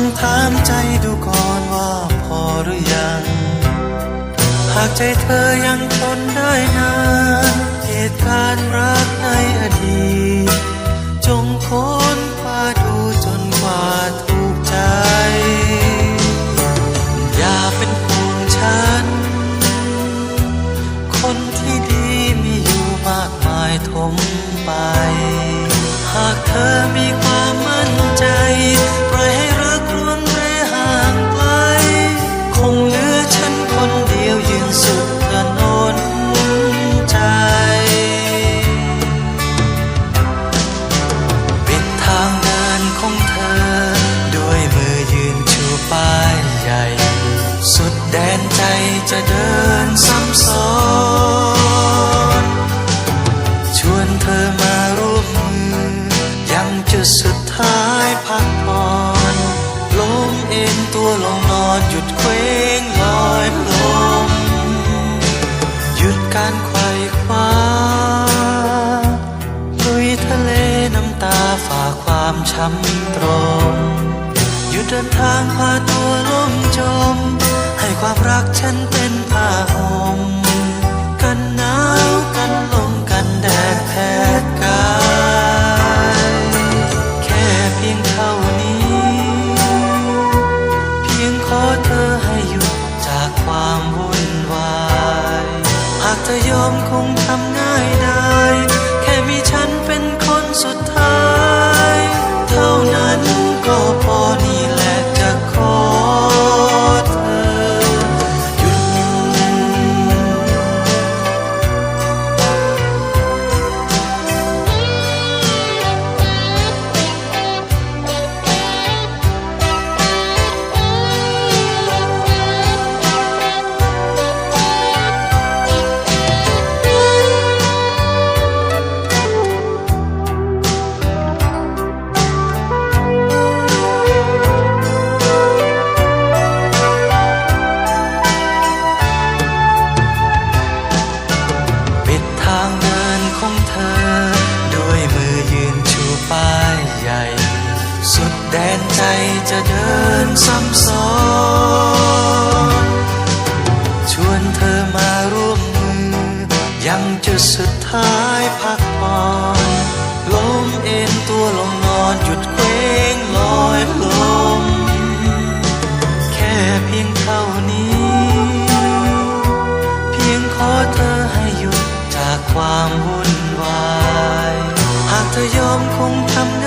งถามใจดูก่อนว่าพอหรือยัง หากใจเธอยังทนได้นานเหตุการณ์รักในอดีตจงค้นคว้าดูจนกว่าถูกใจ อย่าเป็นห่วงฉัน คนที่ดีมีอยู่มากมายทมไป หากเธอมีความ จะเดินซ้ำซ้อนชวนเธอมาร่วมมือยังจุดสุดท้ายพักผ่อนล้มเอ็นตัวลงนอนหยุดเคว้งลอยลมหยุดการไขว่คว้าลุยทะเลน้ำตาฝ่าความช้ำตรมหยุดเดินทางพาตัวล่มจม ให้ความรักฉันเป็นผ้าห่มกันหนาวกันลมกันแดดแผดกายแค่เพียงเท่านี้ เพียงขอเธอให้หยุดจากความวุ่นวาย หากเธอยอมคงทำง่าย แดนใจจะเดินซ้ำซ้อนชวนเธอมาร่วมมือ ยังจุดสุดท้ายพักผ่อนล้มเอ็นตัวลงนอนหยุดเคว้งลอยลม แค่เพียงเท่านี้ เพียงขอเธอให้หยุดจากความวุ่นวาย หากเธอยอมคงทำ